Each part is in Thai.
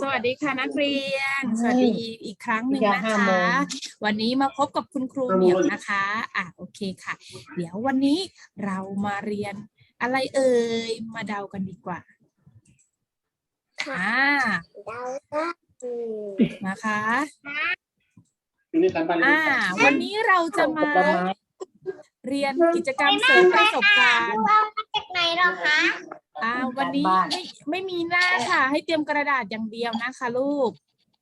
สวัสดีค่ะนักเรียน สวัสดีอีกครั้งหนึ่งนะห้าคะโมงวันนี้มาพบกับคุณครูเหมียวนะคะอะโอเคค่ะ เดี๋ยววันนี้เรามาเรียนอะไรเอ่ยมาเดากันดีกว่าอ่าเราก็คือนะคะอ่าอ่าวันนี้เราจะมาผลไม้ เรียนกิจกรรมเสริมประสบการณ์เรามาจากไหนหรอคะอ่าวันนี้ไม่ไม่มีหน้าค่ะ ให้เตรียมกระดาษอย่างเดียวนะคะลูก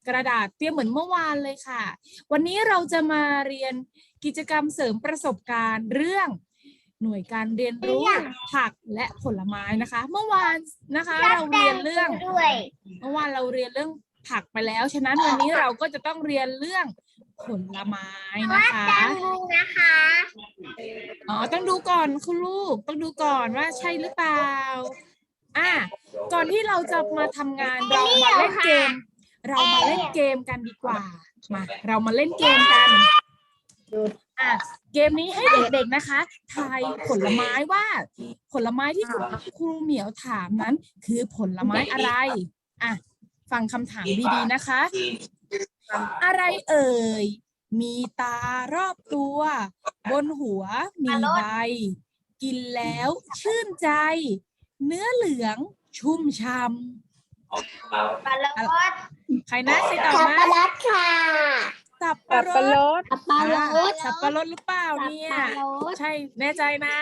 กระดาษเตรียมเหมือนเมื่อวานเลยค่ะ วันนี้เราจะมาเรียนกิจกรรมเสริมประสบการณ์เรื่องหน่วยการเรียนรู้ผักและผลไม้นะคะ เมื่อวานนะคะ เราเรียนเรื่องด้วยเมื่อวานเราเรียนเรื่อง ผักไปแล้ว ฉะนั้นวันนี้เราก็จะต้องเรียนเรื่องผลไม้นะคะแตงโมนะคะอ๋อ ต้องดูก่อนคุณลูก ต้องดูก่อนว่าใช่หรือเปล่า อะ ก่อนที่เราจะมาทำงานเรามาเล่นเกม เรามาเล่นเกมกันดีกว่า มา เรามาเล่นเกมกันอะเกมนี้ให้เด็กๆนะคะ ทายผลไม้ว่า ผลไม้ที่คุณครูเหมียวถามนั้น คือผลไม้อะไร อะ ฟังคำถามดีๆนะคะ อะไรเอ่ย มีตารอบตัว บนหัวมีใบ กินแล้วชื่นใจ เนื้อเหลืองชุ่มช่ปลาลดำใครนะใครตอบสับมาปะรดค่ะสับสัปะบรปะรดดสับปะรอะดสับปะรดหรือเปล่าเนี่ยรดใช่แน่ใจนะ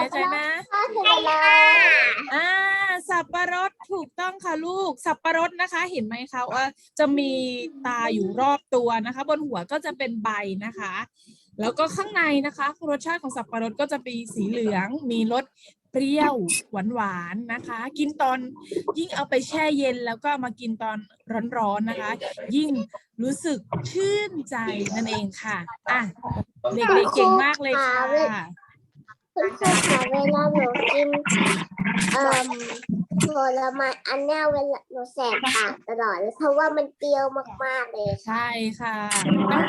แน่ใจนะสับปะรดอ่าสับปะรดถูกต้องค่ะลูก สับปะรดนะคะ เห็นไหมคะว่าจะมีตาอยู่รอบตัวนะคะ บนหัวก็จะเป็นใบนะคะ แล้วก็ข้างในนะคะรสชาติของสับปะรดก็จะมีสีเหลืองมีรสเปรี้ยวหวานหวานๆนะคะ กินตอนยิ่งเอาไปแช่เย็นแล้วก็เอามากินตอนร้อนๆนะคะ ยิ่งรู้สึกชื่นใจนั่นเองค่ะอะเด็กๆเก่งมากเลยค่ะ คุณครูคะเวลาหนูกินเอ่อผลไม้อันเนี้ยเวลาหนูแสบปากตลอดเลยเพราะว่ามันเปรี้ยวมากๆเลยใช่ค่ะต้อง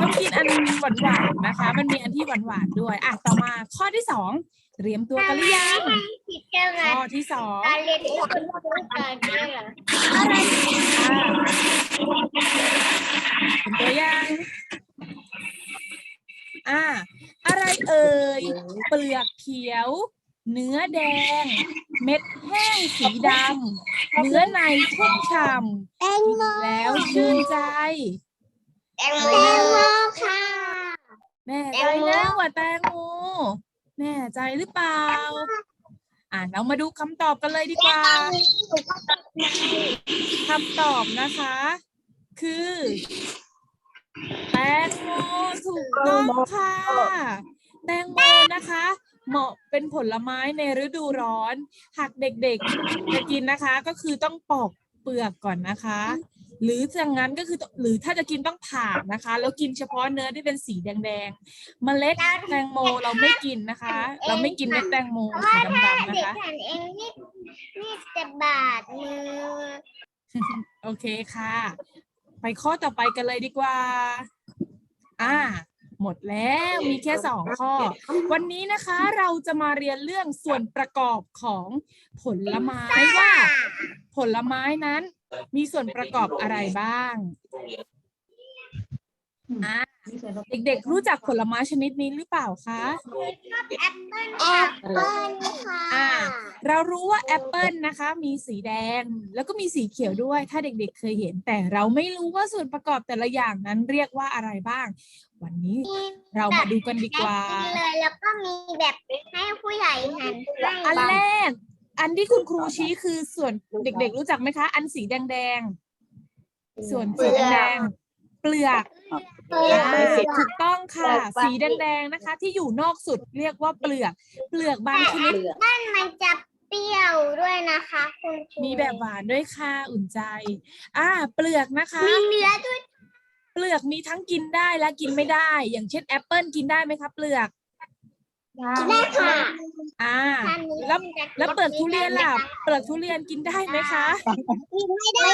ต้องกินอันหวานหวานๆนะคะ มันมีอันที่หวานหวานๆด้วยอะต่อมาข้อที่สองเตรียมตัวกันหรือยังผิดแก้วไงข้อที่สองการเรียนรู้คนรู้การเรียนเหรออะไรอะเป็นตัวอย่างอ่า อะไรเอ่ย เปลือกเขียว เนื้อแดง เม็ดแห้งสีดำ เนื้อในชุ่มฉ่แตงโมำแล้วชื่นใจ แตงโมค่ะ แน่แตใจงโมนะว่าแตงโม แน่ใจหรือเปล่า อ่าเรามาดูคำตอบกันเลยดีกว่าคำตอบนะคะ คือแตงโม ถูกต้องค่ะ แตงโมนะคะ เหมาะเป็นผลไม้ในฤดูร้อน หากเด็กๆจะกินนะคะ ก็คือต้องปอกเปลือกก่อนนะคะ หรืออย่างนั้นก็คือหรือถ้าจะกินต้องผ่านะคะ แล้วกินเฉพาะเนื้อที่เป็นสีแดงๆ เมล็ดแตงโมเราไม่กินนะคะ เราไม่กินเม็ดแตงโมสีดำๆนะเด็กคะฉันเองนี่นี่จะบาดมือ โอเคค่ะ ไปข้อต่อไปกันเลยดีกว่า อ่า หมดแล้วมีแค่สองข้อ วันนี้นะคะเราจะมาเรียนเรื่องส่วนประกอบของผลไม้ว่า ผลไม้นั้น มีส่วนประกอบอะไรบ้างอ่า เด็กๆ รู้จักผลไม้ชนิดนี้หรือเปล่าคะแอปเปิ้ลแอปเปิ้ลค่ะอ่าเรารู้ว่าแอปเปิลนะคะ มีสีแดงแล้วก็มีสีเขียวด้วย ถ้าเด็กๆ เคยเห็น แต่เราไม่รู้ว่าส่วนประกอบแต่ละอย่างนั้นเรียกว่าอะไรบ้าง วันนี้เรามาดูกันดีกว่ากินเลยแล้วก็มีแบบให้ผู้ใหญ่หั่นให้อันแรกอันที่คุณครูชี้คือส่วนเด็ก ๆ รู้จักไหมคะ อันสีแดงๆส่วนสีแดงๆ เปลือกเปลือกอ่าถูกต้องค่ะ สีแดงๆนะคะ ที่อยู่นอกสุดเรียกว่าเปลือก เปลือกบางชนิดนั่นมันจะเปรี้ยวด้วยนะคะ คุณครูมีแบบหวานด้วยค่ะอุ่นใจ อ่า เปลือกนะคะ มีเนื้อด้วย เปลือกมีทั้งกินได้และกินไม่ได้ อย่างเช่นแอปเปิลกินได้ไหมคะเปลือก กินได้ค่ะอ่าทานนี้แล้วแล้วเปลือกทุเรียนล่ะ เปลือกทุเรียนกินได้ไหมคะ กินไม่ได้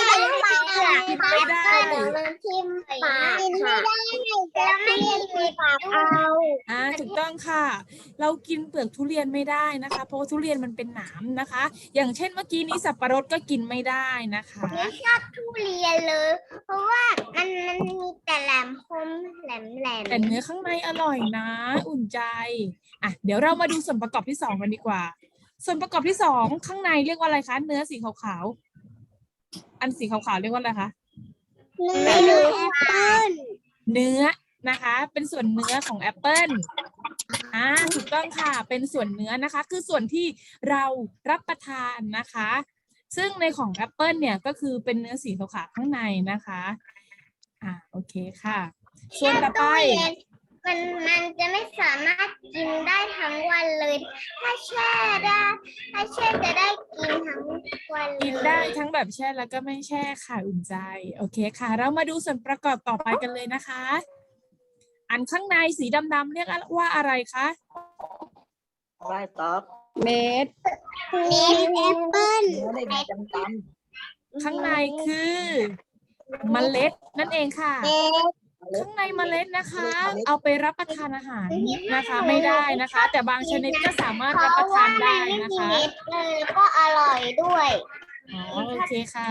ค่ะกินไม่ได้มันทิ่มปากกินไม่ได้แล้วไม่เรียนมีปากเอาอ่าถูกต้องค่ะ เรากินเปลือกทุเรียนไม่ได้นะคะ เพราะว่าทุเรียนมันเป็นหนามนะคะ อย่างเช่นเมื่อกี้นี้สับปะรดก็กินไม่ได้นะคะไม่ชอบทุเรียนเลย เพราะว่ามันมันมีแต่แหลมคมแหลมแหลมแต่เนื้อข้างในอร่อยนะ อุ่นใจอะเดี๋ยวเรามาดูส่วนประกอบที่สองกันดีกว่า ส่วนประกอบที่สองข้างในเรียกว่าอะไรคะ เนื้อสีขาวๆ อันสีขาวๆเรียกว่าอะไรคะ เนื้อแอปเปิ้ลเนื้อนะคะ เป็นส่วนเนื้อของแอปเปิลอ่าถูกต้องค่ะ เป็นส่วนเนื้อนะคะ คือส่วนที่เรารับประทานนะคะ ซึ่งในของแอปเปิลเนี่ยก็คือเป็นเนื้อสีขาวๆข้างในนะคะ อ่าโอเคค่ะ ส่วนต่อไป มันมันจะไม่สามารถกินได้ทั้งวันเลย ถ้าแช่ได้ถ้าแช่จะได้กินทั้งวันเลยกินได้ทั้งแบบแช่แล้วก็ไม่แช่ค่ะอุ่นใจ โอเคค่ะ เรามาดูส่วนประกอบต่อไปกันเลยนะคะ อันข้างในสีดำๆเรียกว่าอะไรคะไล่ต๊อกเม็ดมีแอปเปิ้ลเนื้อได้ดีดำข้างในคือเมล็ดนั่นเองค่ะ เม็ด ข้างในเมล็ดนะคะ เอาไปรับประทานอาหารนะคะ ไม่ได้นะคะ แต่บางชนิดก็สามารถเพรับประราะว่าทานมันได้ไม่นะมีคะเม็ดเลยแล้วก็อร่อยด้วยอ๋อโอเคค่ะ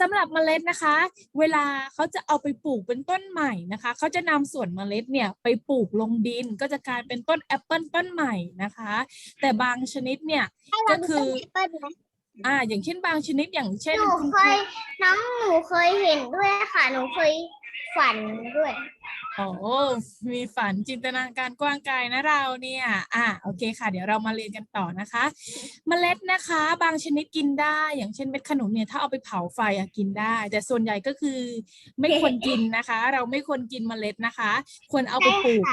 สำหรับเมล็ดนะคะ เวลาเขาจะเอาไปปลูกเป็นต้นใหม่นะคะเขาจะนำส่วนเมล็ดเนี่ยไปปลูกลงดินก็จะกลายเป็นต้นแอปเปิลต้นใหม่นะคะ แต่บางชนิดเนี่ยก็คือแอปเปิ้ลนะอ่า อย่างเช่นบางชนิดอย่างเช่นหนูคุณเคครูยน้องหนูเคยเห็นด้วยค่ะ หนูเคยฝันด้วย โอ้มีฝันจินตนาการกว้างไกลนะเราเนี่ย อะโอเคค่ะ เดี๋ยวเรามาเรียนกันต่อนะคะ เมล็ดนะคะ บางชนิดกินได้ อย่างเช่นเม็ดขนุนเนี่ย ถ้าเอาไปเผาไฟอะกินได้ แต่ส่วนใหญ่ก็คือไม่ควรกินนะคะ เราไม่ควรกินเมล็ดนะคะ ควรเอาไปปลูก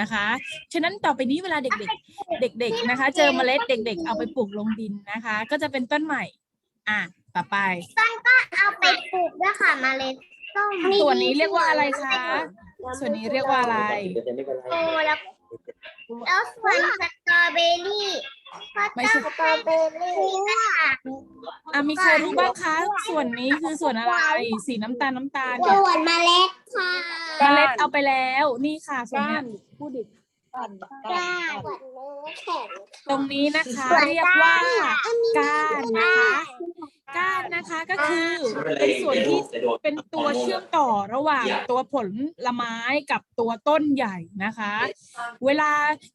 นะคะ ฉะนั้นต่อไปนี้เวลาเด็กๆ เด็ก ๆ นะคะ เจอเมล็ดเด็ก ๆ เอาไปปลูกลงดินนะคะ ก็จะเป็นต้นใหม่ อะ ต่อไปเอาไปปลูกด้วยค่ะเมาเลยต้มส่วนนี้เรียกว่าอะไรคะ ส่วนนี้เรียกว่าอะไรโตแล้ว แล้วส่วนสตรอเบอรี่ก็ไม่ต้ใช่ องสตรอเบอรี่ค่ะอะมีใครรู้บ้างคะ ส่วนนี้คือส่วนอะไร สีน้ำตาลน้ำตาลเนี่ยส่วนเมล็ดค่ะเมล็ดเอาไปแล้ว นี่ค่ะส่วนเนี้ยพูดดิก้านก้านก้านส่วนเนื้อแข็งตรงนี้นะคะส่วนเรียกว่า ก้านก้านนะคะ ก้านนะคะก็คือเป็นส่วนที่เป็นตัวเชื่อมต่อระหว่างตัวผลไม้กับตัวต้นใหญ่นะคะ เวลา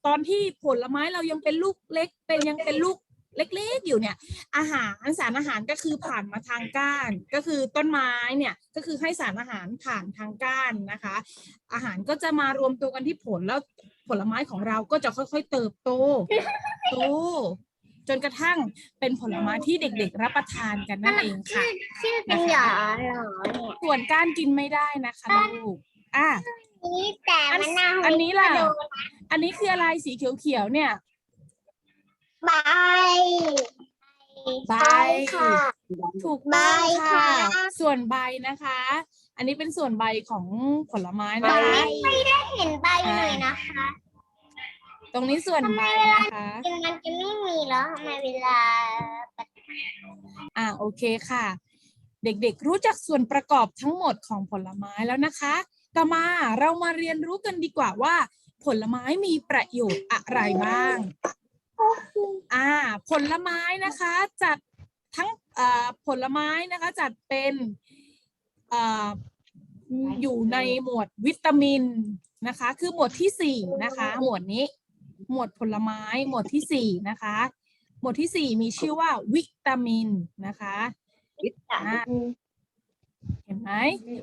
ตอนที่ผลไม้เรายังเป็นลูกเล็ก เป็นยังเป็นลูกเล็กๆอยู่เนี่ย อาหารสารอาหารก็คือผ่านมาทางก้าน ก็คือต้นไม้เนี่ยก็คือให้สารอาหารผ่านทางก้านนะคะ อาหารก็จะมารวมตัวกันที่ผลแล้วผลไม้ของเราก็จะค่อย ๆ เติบโต โต จนกระทั่งเป็นผลไม้ที่เด็กๆ รับประทานกันนั่นเองค่ะ ชื่อเป็นหยอเหรอเนี่ยส่วนก้านกินไม่ได้นะคะลูกอะนี่แต่อันมันน่าอันนี้ล่ะ อันนี้คืออะไรสีเขียวๆเนี่ย ใบใบค่ะ ถูกต้องใบค่ะ ค่ะส่วนใบนะคะ อันนี้เป็นส่วนใบของผลไม้ใบนะคะไม่ได้เห็นใบเลยนะคะ ตรงนี้ส่วนใบนะคะมันจะไม่มีแล้วทำไมเวลา อ่าโอเคค่ะ เด็กๆรู้จักส่วนประกอบทั้งหมดของผลไม้แล้วนะคะ ต่อมาเรามาเรียนรู้กันดีกว่าว่า ผลไม้มีประโยชน์อะไรบ้าง อ่า ผลไม้นะคะจัดทั้งอ่าผลไม้นะคะจัดเป็นอ่าอยู่ในหมวดวิตามินนะคะ คือหมวดที่สี่นะคะ หมวดนี้ หมวดผลไม้หมวดที่สี่นะคะ หมวดที่สี่มีชื่อว่าวิตามินนะคะอ่าเห็นไหม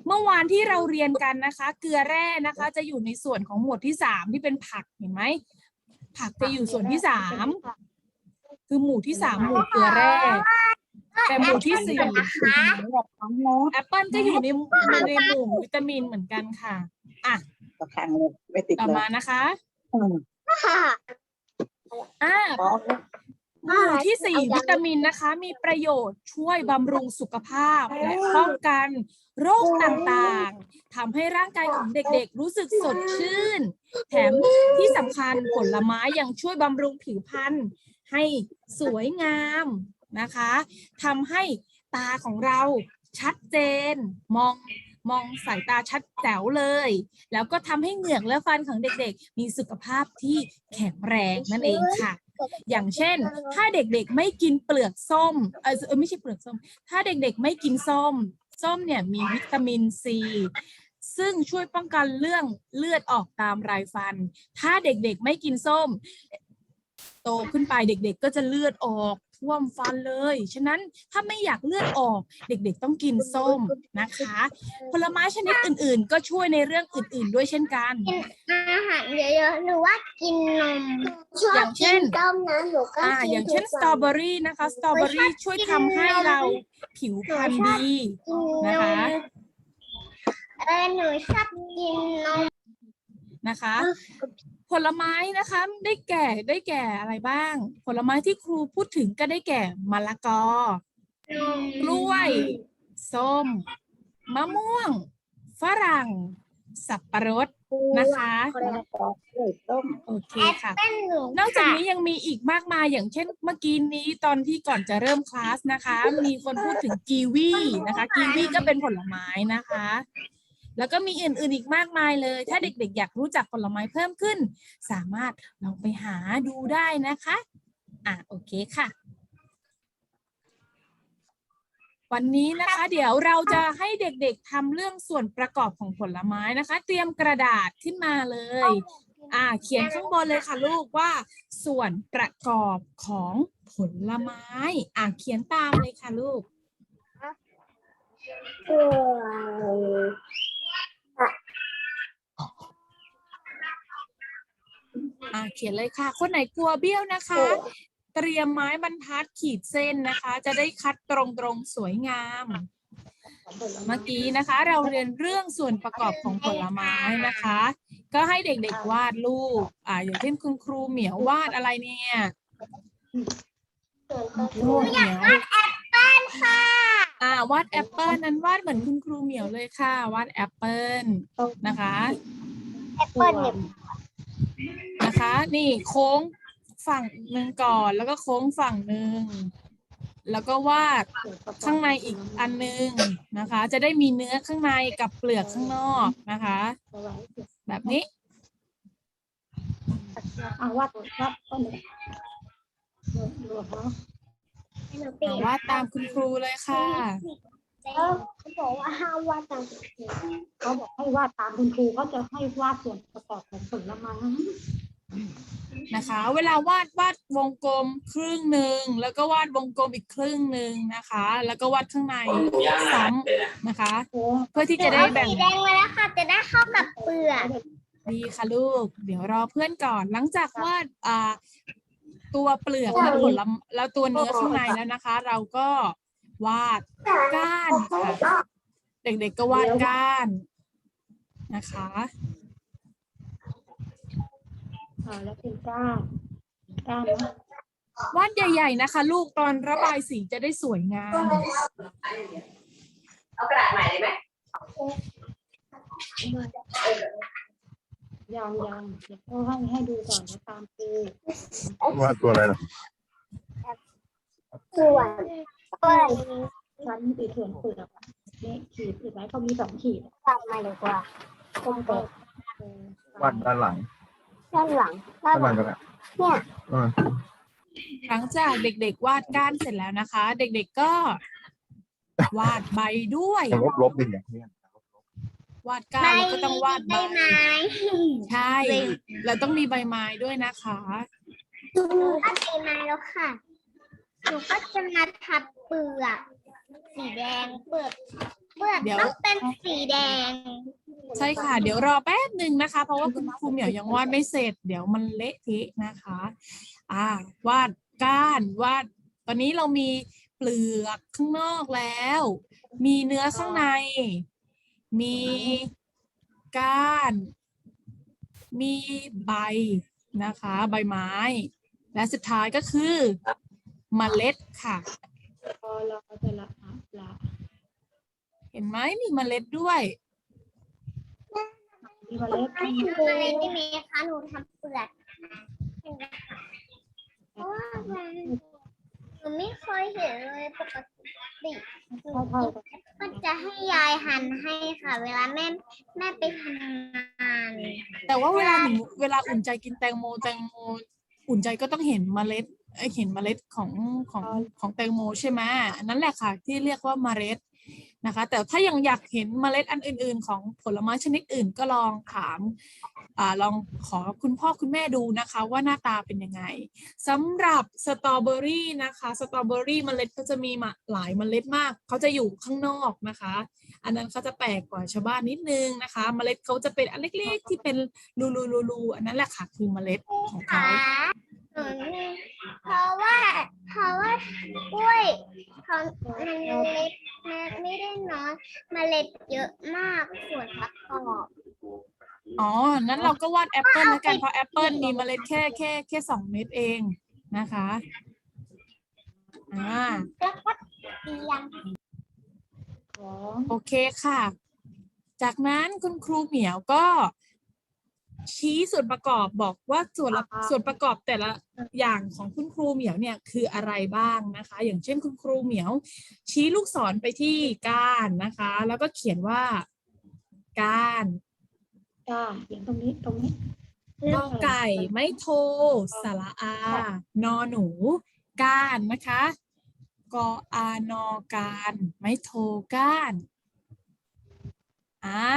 เมื่อวานที่เราเรียนกันนะคะ เกลือแร่นะคะ จะอยู่ในส่วนของหมวดที่สามที่เป็นผักเห็นไหมผักจะอยู่ส่วนที่สามคือหมู่ที่สามหมู่เกลือแร่แต่หมู่ที่สี่ทั้งโน้ตแอปเปิลก็อยู่ในในหมู่วิตามินเหมือนกันค่ะอะตะแคงเลยไม่ติดต่อเลยมานะคะ อืมค่ะอ่าบอกหมู่ที่สี่วิตามินนะคะ มีประโยชน์ช่วยบำรุงสุขภาพ และป้องกันโรคต่างๆทำให้ร่างกายของเด็กๆ รู้สึกสดชื่น แถมที่สำคัญผลไม้ยังช่วยบำรุงผิวพรรณให้สวยงามนะคะทำให้ตาของเราชัดเจนมอง มองสายตาชัดแจ๋วเลย แล้วก็ทำให้เหงือกและฟันของเด็กๆ มีสุขภาพที่แข็งแรงนั่นเองค่ะ อย่างเช่น ถ้าเด็กๆไม่กินเปลือกส้มเออเออไม่ใช่เปลือกส้ม ถ้าเด็กๆไม่กินส้ม ส้มเนี่ยมีวิตามินซีซึ่งช่วยป้องกันเรื่องเลือดออกตามไรฟัน ถ้าเด็กๆไม่กินส้ม โตขึ้นไปเด็กๆ ก็จะเลือดออก ท่วมฟันเลย ฉะนั้นถ้าไม่อยากเลือดออกเด็กๆต้องกินส้มนะคะ ผลไม้ชนิดอื่นๆ ก็ช่วยในเรื่องอื่นๆด้วยเช่นกันอาหารเยอะๆหรือว่ากินนมชอบอย่างเช่นกิต้มนะหนูก็อ่ากินอย่างเช่นทุสกตรอวันเบอรี่นะคะสตรอเบอรี่ช่วยทำให้เราผิวพรรณดีกินนนะคะมเออหนูชอบกินนมนะคะ ผลไม้นะคะได้แก่ได้แก่อะไรบ้าง ผลไม้ที่ครูพูดถึงก็ได้แก่มะละกอกล้วย ส้ม มะม่วง ฝรั่ง สับปะรดนะคะมะละกอกล้วยต้มโอเคแอปค่ะเปิ้ลหนูนอกจากค่ะนี้ยังมีอีกมากมายอย่างเช่นเมื่อกี้นี้ตอนที่ก่อนจะเริ่มคลาสนะคะ มีคนพูดถึงกีวีนะคะ กีวีก็เป็นผลไม้นะคะ แล้วก็มีอื่นๆอีกมากมายเลย ถ้าเด็กๆ อยากรู้จักผลไม้เพิ่มขึ้น สามารถลองไปหาดูได้นะคะ อะโอเคค่ะ วันนี้นะคะ เดี๋ยวเราจะให้เด็กๆทำเรื่องส่วนประกอบของผลไม้นะคะ เตรียมกระดาษขึ้นมาเลย อ่าเขียนข้างบนเลยค่ะลูกว่า ส่วนประกอบของผลไม้ อ่าเขียนตามเลยค่ะลูก ส่วน อ่า เขียนเลยค่ะ คนไหนกลัวเบี้ยวนะคะ เตรียมไม้บรรทัดขีดเส้นนะคะ จะได้คัดตรงๆสวยงาม เมื่อกี้นะคะ เราเรียนเรื่องส่วนประกอบของผลไม้นะคะ ก็ให้เด็กๆวาดรูปอ่าอย่างเช่นคุณครูเหมียววาดอะไรเนี่ยส่วนครูเหมียวค่ะอ่าวาดแอปเปิลนั้นวาดเหมือนคุณครูเหมียวเลยค่ะวาดแอปเปิลนะคะแอปเปิ้ลเนี่ย นะคะนี่โค้งฝั่งหนึ่งก่อน แล้วก็โค้งฝั่งหนึ่งแล้วก็วาดข้างในอีกอันหนึงนะคะ จะได้มีเนื้อข้างในกับเปลือกข้างนอกนะคะ แบบนี้อะวัดวัดต้นเลยให้หนูปีอ่าวาดตามคุณครูเลยค่ะเขาบอกว่าห้ามวาดตามสีเขาบอกให้วาดตามคุณครูเขาจะให้วาดส่วนประกอบของผลไม้ นะคะ เวลาวาดวาดวงกลมครึ่งหนึ่งแล้วก็วาดวงกลมอีกครึ่งหนึ่งนะคะ แล้วก็วาดข้างในซ้ำนะคะโอ้เพื่อที่จะได้แบ่งสีแดงมาแล้วค่ะจะได้เข้ากับเปลือกดีค่ะลูก เดี๋ยวรอเพื่อนก่อนหลังจากวาดอ่าตัวเปลือกและผลไม้แล้วตัวเนื้อข้างในแล้วนะคะ เราก็วาดก้านค่ะเด็กๆก็วาดก้านนะคะ อ่าแล้วเป็นก้านก้านนะวาดใหญ่ ๆ นะคะ ลูกตอนระบายสีจะได้สวยงาม เอากระดาษใหม่เลยไหมยังยังเดี๋ยวเขาให้ให้ดูก่อนนะตามครูว่าตัวอะไรนะส่วนเปิ้ลชั้นติดส่วนเปลือกอะนี่ขีดอีกไหมเขามีสองขีดอะตัดมาดีกว่าคมเป็ดเออวาดด้านหลัง ด้านหลังด้าด้านนหหลัลังงก็ได้เนี่ยเออหลังจากเด็กๆ วาดก้านเสร็จแล้วนะคะ เด็กๆก็ วาดใบด้วยต้องลบลบดิอย่างเนี้ยวาดก้านแล้วก็ต้องวาดใบใบไม้ใช่เราต้องมีใบไม้ด้วยนะคะหนูก็ใบไม้แล้วค่ะหนูก็จะมาทับเปลือกสีแดงเปลือกเปลือกเดี๋ยวต้องเป็นสีแดง ใช่ค่ะ เดี๋ยวรอแป๊บหนึ่งนะคะ เพราะว่าคุณครูเหมียวยังวาดไม่เสร็จ เดี๋ยวมันเละเทะนะคะ อ่าวาดก้านวาด ตอนนี้เรามีเปลือกข้างนอกแล้ว มีเนื้อข้างใน มีก้าน มีใบนะคะ ใบไม้ และสุดท้ายก็คือเมล็ดค่ะพอเราจะละละเห็นไหมมีเมล็ดด้วย มีเมล็ดไม่ทำอะไรได้ไหมคะหนูทำเปลือกเพราะว่ามันหนูไม่เคยเห็นเลยปกติหนูก็จะให้ยายหั่นให้ค่ะ เวลาแม่แม่ไปทำงานแต่ว่าเวลาหนูเวลาอุ่นใจกินแตงโมแตงโม อุ่นใจก็ต้องเห็นเมล็ดเอ้ยเห็นเมล็ดของของของแตงโมใช่ไหมอันนั่นแหละค่ะ ที่เรียกว่าเมล็ด นะคะ แต่ถ้ายังอยากเห็นเมล็ดอันอื่น ๆ ของผลไม้ชนิดอื่นก็ลองถามอลองขอคุณพ่อคุณแม่ดูนะคะ ว่าหน้าตาเป็นยังไงสำหรับสตรอเบอรี่นะคะสตรอเบอรี่เมล็ดก็จะมีมาหลายเมล็ดมากเขาจะอยู่ข้างนอกนะคะ อันนั้นเขาจะแปลกกว่าชาวบ้านนิดนึงนะคะ เมล็ดเขาจะเป็นอันเล็กๆที่เป็นรูรูรูรูอันนั้นแหละค่ะคือเมล็ดของเขาเพราะว่าเพราะว่ากล้วยเขามันเล็ก เมล็ดเยอะมากส่วนประกอบอ๋อ นั้นเราก็วาดแอปเปิลแล้วกัน เพราะแอปเปิลมีเมล็ดแค่แค่แค่สองเม็ดเองนะคะ อ่า แล้วก็เตียงของโอเคค่ะ จากนั้นคุณครูเหมียวก็ ชี้ส่วนประกอบบอกว่าส่วนละส่วนประกอบแต่ละอย่างของคุณครูเหมียวเนี่ยคืออะไรบ้างนะคะ อย่างเช่นคุณครูเหมียว ชี้ลูกศรไปที่ก้านนะคะ แล้วก็เขียนว่าก้านจ้าเขียนตรงนี้ตรงนี้กอไก่ไม่โทสระอา นอหนู ก้านนะคะกออานอการไม่โทก้านอ่า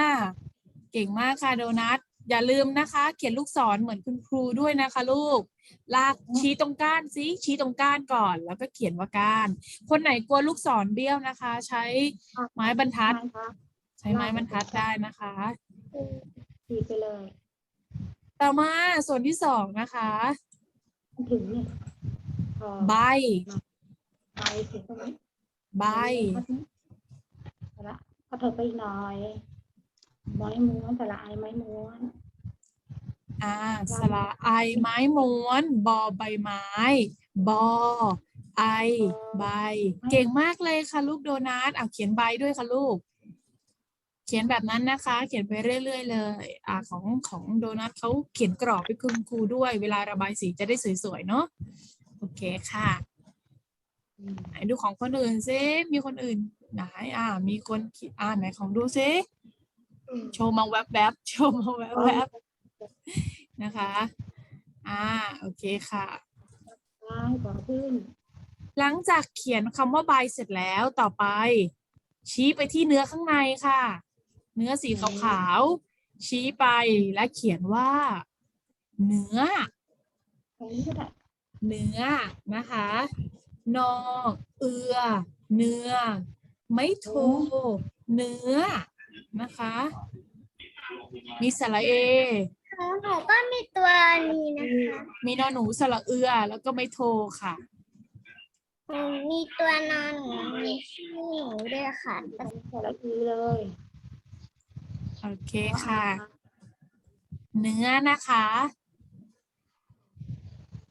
เก่งมากค่ะโดนัท อย่าลืมนะคะ เขียนลูกศรเหมือนคุณครูด้วยนะคะ ลูก ลากชี้ตรงก้านสิชี้ตรงก้านก่อน แล้วก็เขียนว่าก้าน คนไหนกลัวลูกศรเบี้ยวนะคะ ใช้ไม้บรรทัดนะคะใช้ไม้บรรทัดได้นะคะขีดไปเลย ต่อมาส่วนที่สองนะคะถึงเนี่ยพอใบไปถึงตรงนี้ใบสระก็เธอไปอีกหน่อย ไม้ม้วนสระไอไม้ม้วน อ่าสระไอไม้ม้วน บอใบไม้ บอ ไอ ใบ เก่งมากเลยค่ะลูกโดนัทอะเขียนใบด้วยค่ะลูก เขียนแบบนั้นนะคะ เขียนไปเรื่อย ๆ เลย อ่าของของโดนัทเขาเขียนกรอบไปคุณครูด้วย เวลาระบายสีจะได้สวยๆเนาะโอเคค่ะอืมไหนดูของคนอื่นซิมีคนอื่นไหนอ่า มีคนขีดอ่าไหนของดูซิ โชว์มาแวบๆโชว์มาแวบๆนะคะ อ่า โอเคค่ะ ได้ต่อขึ้นหลังจากเขียนคำว่าใบเสร็จแล้วต่อไป ชี้ไปที่เนื้อข้างในค่ะ เนื้อสีขาวๆชี้ไปและเขียนว่า เนื้อ ตรงนี้ก็ได้เนื้อนะคะ นอ เอือ เนื้อ ไม่โท เนื้อ นะคะ มีสระเอ ของหนูก็มีตัวนี้นะคะมีนอหนูสระเอือ แล้วก็ไม่โทค่ะ อืมมีตัวนอนหนูมีชื่อหนูด้วยค่ะสระอีเลย โอเคค่ะ เนื้อนะคะ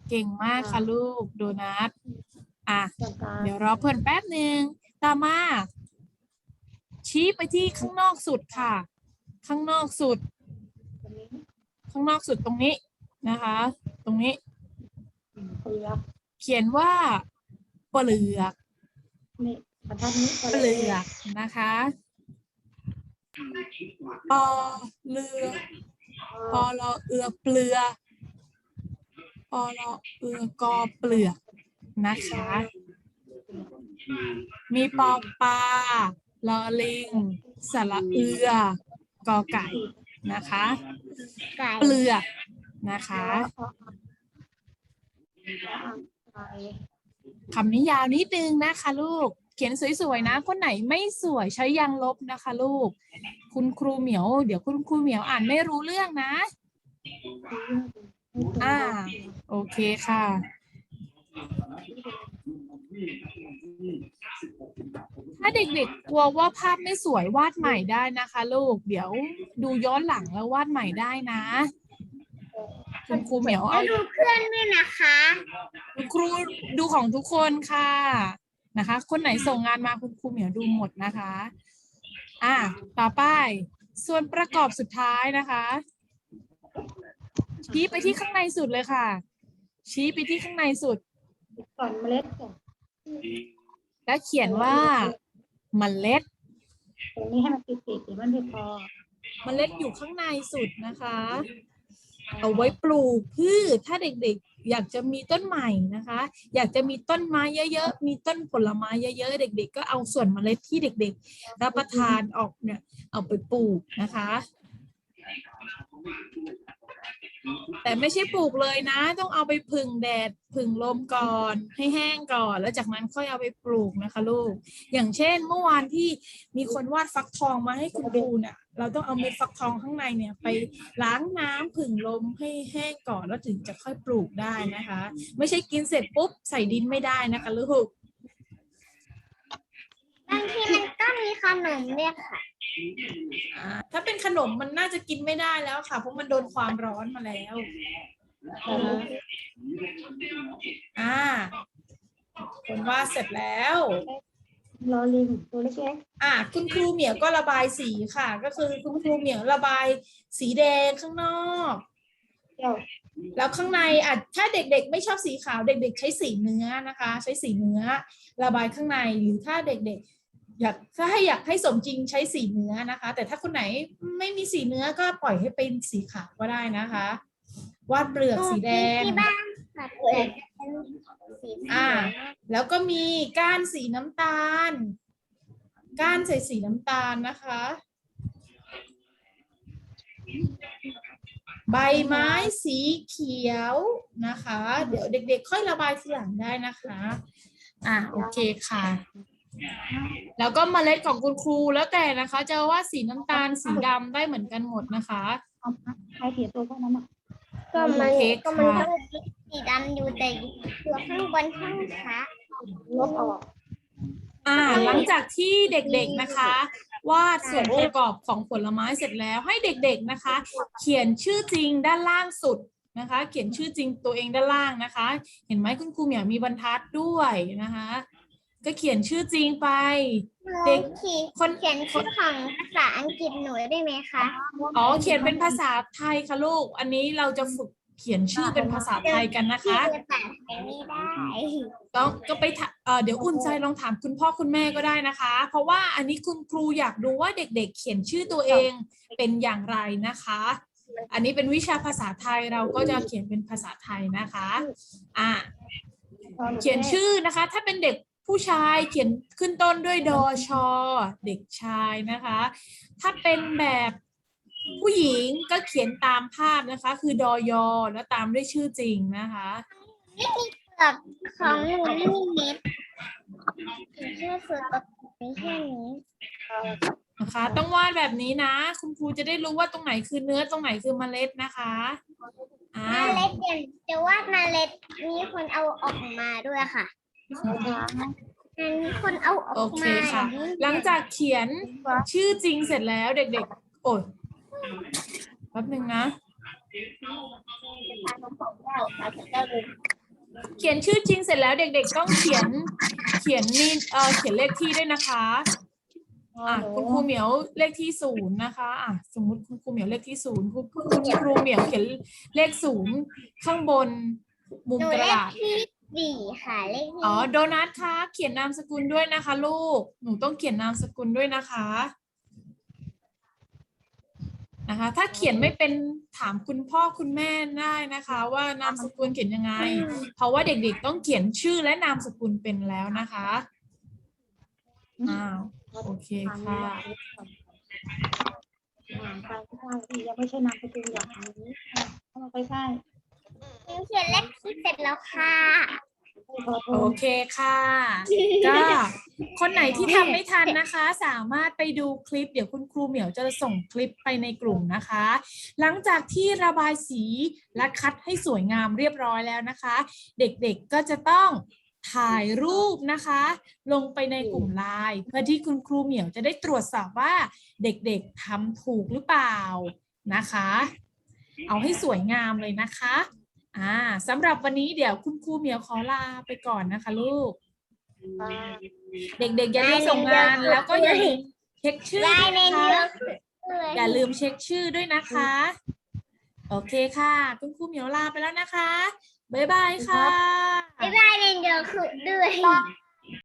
เก่งมากค่ะลูก โดนัท อะตรงกลางเดี๋ยวรอเพื่อนแป๊บหนึ่งตามมา ชี้ไปที่ข้างนอกสุดค่ะ ข้างนอกสุด ข้างนอกสุดตรงนี้นะคะ ตรงนี้เปลือกเขียนว่าเปลือกนี่บรรทัดนี้เปลือกนะคะปอเลือปอลอเอือเปลือกปอลอเอือกอเปลือกนะคะ มีปอปลา ลอลิง สระเอือ กอไก่นะคะ ไก่เปลือกนะคะไปคำนี้ยาวนิดนึงนะคะลูก เขียนสวยๆนะ คนไหนไม่สวยใช้ยางลบนะคะลูก คุณครูเหมียว เดี๋ยวคุณครูเหมียวอ่านไม่รู้เรื่องนะ อ่า โอเคค่ะ ถ้าเด็กๆกลัวว่าภาพไม่สวยวาดใหม่ได้นะคะ ลูก เดี๋ยวดูย้อนหลังแล้ววาดใหม่ได้นะ คุณครูเหมียวแล้เอาวดูเพื่อนด้วยนะคะคุณครูดูของทุกคนค่ะนะคะ คนไหนส่งงานมาคุณครูเหมียวดูหมดนะคะ อะต่อไป ส่วนประกอบสุดท้ายนะคะชี้ไปที่ข้างในสุดเลยค่ะ ชี้ไปที่ข้างในสุด ก่อนเมล็ดก่อนแล้วเขียนว่าเมล็ดตรงนี้ให้มันติดติดๆเดี๋ยวมันไม่พอเมล็ดอยู่ข้างในสุดนะคะ เอาไว้ปลูกพืชถ้าเด็กๆ อยากจะมีต้นใหม่นะคะ อยากจะมีต้นไม้เยอะๆ มีต้นผลไม้เยอะๆ เด็ก ๆ ก็เอาส่วนเมล็ดที่เด็ก ๆ รับประทานออกเนี่ยเอาไปปลูกนะคะ แต่ไม่ใช่ปลูกเลยนะ ต้องเอาไปพึ่งแดดพึ่งลมก่อน ให้แห้งก่อน แล้วจากนั้นค่อยเอาไปปลูกนะคะลูก อย่างเช่น เมื่อวานที่มีคนวาดฟักทองมาให้คุณดูเนี่ยเราต้องเอาเม็ดฟักทองข้างในเนี่ยไปล้างน้ำผึ่งลมให้แห้งก่อนแล้วถึงจะค่อยปลูกได้นะคะ ไม่ใช่กินเสร็จปุ๊บใส่ดินไม่ได้นะคะลูกบางทีมันก็มีขนมเนี่ยค่ะ ถ้าเป็นขนมมันน่าจะกินไม่ได้แล้วค่ะ เพราะมันโดนความร้อนมาแล้วนะคะอ่าคนวาดเสร็จแล้วรอลิงตัวเล็กอะคุณครูเหมียวก็ระบายสีค่ะ ก็คือคุณครูเหมียวระบายสีแดงข้างนอกๆเจ้าแล้วข้างในอะถ้าเด็กๆ ไม่ชอบสีขาวเด็ก ๆ ใช้สีเนื้อนะคะ ใช้สีเนื้อ ระบายข้างในหรือถ้าเด็ก ๆ อยากถ้าให้อยากให้สมจริงใช้สีเนื้อนะคะ แต่ถ้าคนไหนไม่มีสีเนื้อก็ปล่อยให้เป็นสีขาวก็ได้นะคะ วาดเปลือกสีแดงที่บ้านค่ะแต่เป็นสีอ่าขาวแล้วก็มีก้านสีน้ำตาล ก้านใส่สีน้ำตาลนะคะ ใบไม้สีเขียวนะคะ เดี๋ยวเด็กๆ ค่อยระบายทีหลังได้นะคะ อะโอเคค่ะ แล้วก็เมล็ดของคุณครูแล้วแต่นะคะจะว่าสีน้ำตาลสีดำได้เหมือนกันหมดนะคะเอาใครเขียนตัวพวกนั้นอะก็มันโอเคก็มันค่ะ ต้องสีดำอยู่แต่ตัวข้างบนข้างขาลบออก อ่าหลังจากที่เด็กๆนะคะ วาดส่วนประกอบของผลไม้เสร็จแล้วให้เด็กๆนะคะ เขียนชื่อจริงด้านล่างสุดนะคะ เขียนชื่อจริงตัวเองด้านล่างนะคะ เห็นไหมคุณครูเหมียวมีบรรทัดด้วยนะคะ ก็เขียนชื่อจริงไป เด็กขีคนเขียนชื่อของภาษาอังกฤษหนูได้ไหมคะอ๋อเขียนเป็นภาษาไทยค่ะลูก อันนี้เราจะฝึกเขียนชื่อเป็นภาษาไทยกันนะคะภาษาไทยไม่ได้ต้องก็ไปถาเอ่อเดี๋ยวอุ่นใจลองถามคุณพ่อคุณแม่ก็ได้นะคะ เพราะว่าอันนี้คุณครูอยากดูว่าเด็กๆ เขียนชื่อตัวเองเป็นอย่างไรนะคะ อันนี้เป็นวิชาภาษาไทยเราก็จะเขียนเป็นภาษาไทยนะคะ อะเขียนชื่อนะคะ ถ้าเป็นเด็ก ผู้ชายเขียนขึ้นต้นด้วยดอชอ เด็กชายนะคะ ถ้าเป็นแบบผู้หญิงก็เขียนตามภาพนะคะ คือดอยอแล้วตามด้วยชื่อจริงนะคะเปลือกของหนูไม่มีเม็ดชื่อสุดตกมีแค่นี้นะคะ ต้องวาดแบบนี้นะ คุณครูจะได้รู้ว่าตรงไหนคือเนื้อตรงไหนคือเมล็ดนะคะอ่าเมล็ดเดี๋ยวจะวาดเมล็ดมีคนเอาออกมาด้วยค่ะ มีคนเอาอโออกเคมาค่ะ หลังจากเขียนชื่อจริงเสร็จแล้วเด็กๆ โอ้ยแป๊บหนึ่งนะ เขียนชื่อจริงเสร็จแล้วเด็ก ๆ ต้องเขียนเขียนนี่เออเขียนเลขที่ด้วยนะคะ อะคุณครูเหมียวเลขที่ศูนย์นะคะอะสมมุติคุณครูเหมียวเลขที่ศูนย์คุณคุณครูเหมียวเขียนเลขศูนย์ข้างบนมุมหนูกระเลขดาษที่ สี่ค่ะเลขที่อ๋อโดนัทคะเขียนนามสกุลด้วยนะคะ ลูกหนูต้องเขียนนามสกุลด้วยนะคะนะคะ ถ้าเขียนไม่เป็นถามคุณพ่อคุณแม่ได้นะคะ ว่านามสกุลเขียนยังไง เพราะว่าเด็กๆต้องเขียนชื่อและนามสกุลเป็นแล้วนะคะอ้าวโอเคค่ะอ่านไปไม่ได้ที่ยังไม่ใช่นามสกุลอย่างนี้เข้ามาไปใช่ หนูเขียนเลขที่เสร็จแล้วค่ะไม่พอโทโอรเคค่ะ ก็คนไหนที่ทำไม่ทันนะคะ สามารถไปดูคลิปเดี๋ยวคุณครูเหมียวจะส่งคลิปไปในกลุ่มนะคะ หลังจากที่ระบายสีและคัดให้สวยงามเรียบร้อยแล้วนะคะ เด็กๆก็จะต้องถ่ายรูปนะคะ ลงไปในกลุ่มไลน์เพื่อที่คุณครูเหมียวจะได้ตรวจสอบว่าเด็กๆทำถูกหรือเปล่านะคะ เอาให้สวยงามเลยนะคะ อ่าสำหรับวันนี้เดี๋ยวคุณครูเหมียวขอลาไปก่อนนะคะลูก เด็กๆอย่าลืมส่งงานแล้วก็อย่าลืมเช็คชื่อได้ด้วยในนะคะเรื่องอย่าลืมเช็คชื่อด้วยนะคะ โอเคค่ะ คุณครูเหมียวลาไปแล้วนะคะ บ๊ายบายค่ะได้ในเรื่องด้วย